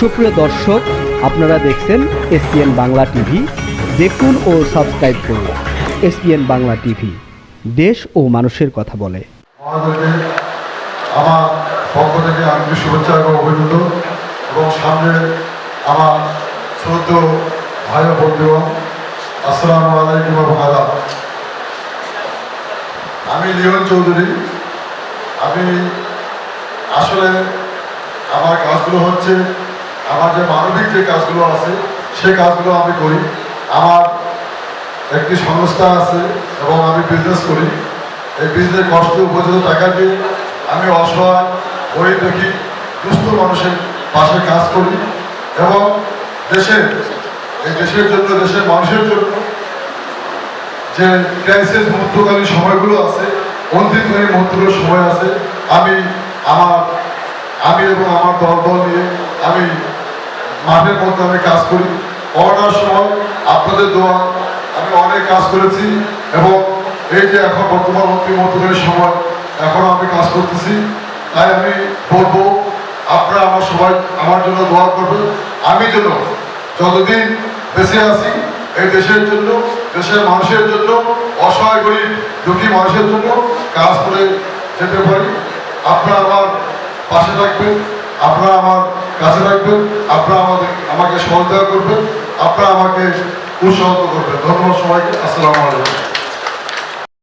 সুপ্রিয় দর্শক, আপনারা দেখছেন এসপিএন বাংলা টিভি। দেখুন ও সাবস্ক্রাইব করুন এসপিএন বাংলা টিভি। দেশ ও মানুষের কথা বলে। আমার পক্ষ থেকে আন্তরিক শুভেচ্ছা এবং অভিনন্দন এবং সামনে আমার শ্রদ্ধ ভাই ও বন্ধুগণ, আসসালামু আলাইকুম আদাব। আমি লিওন চৌধুরী। আমি আসলে আমার কাজগুলো হচ্ছে আমার যে মানবিক যে কাজগুলো আছে সেই কাজগুলো আমি করি। আমার একটি সংস্থা আছে এবং আমি বিজনেস করি। এই বিজনেস কষ্ট, উপযুক্ত টাকা দিয়ে আমি অসহায়, গরিব, দেখি, দুস্থ মানুষের পাশে কাজ করি এবং দেশের, এই দেশের জন্য, দেশের মানুষের জন্য যে ক্রাইসিস মুহূর্তকালীন সময়গুলো আছে, অন্তিমকালীন মুহূর্তগুলো সময় আছে, আমি আমার, আমি এবং আমার দল দল নিয়ে আমি মাঠের মধ্যে আমি কাজ করি। করোনার সময় আপনাদের দোয়া, আমি অনেক কাজ করেছি এবং এই যে এখন বর্তমান অন্তিম মুহূর্তকালীন সময় এখন আমি কাজ করতেছি। তাই আমি বলব, আপনারা আমার সবাই আমার জন্য দোয়া করবেন। আমি যেন যতদিন বেঁচে আছি, এই দেশের জন্য, দেশের মানুষের জন্য, অসহায় গরিব, দুঃখী মানুষের জন্য কাজ করে যেতে পারি। আপনারা আমার পাশে থাকবেন, আপনারা আমার কাছে রাখবেন আপনারা আমাদের, আমাকে সহযোগিতা করবেন, আপনারা আমাকে উৎসাহিত করবেন। ধন্যবাদ সবাইকে, আসসালামু আলাইকুম।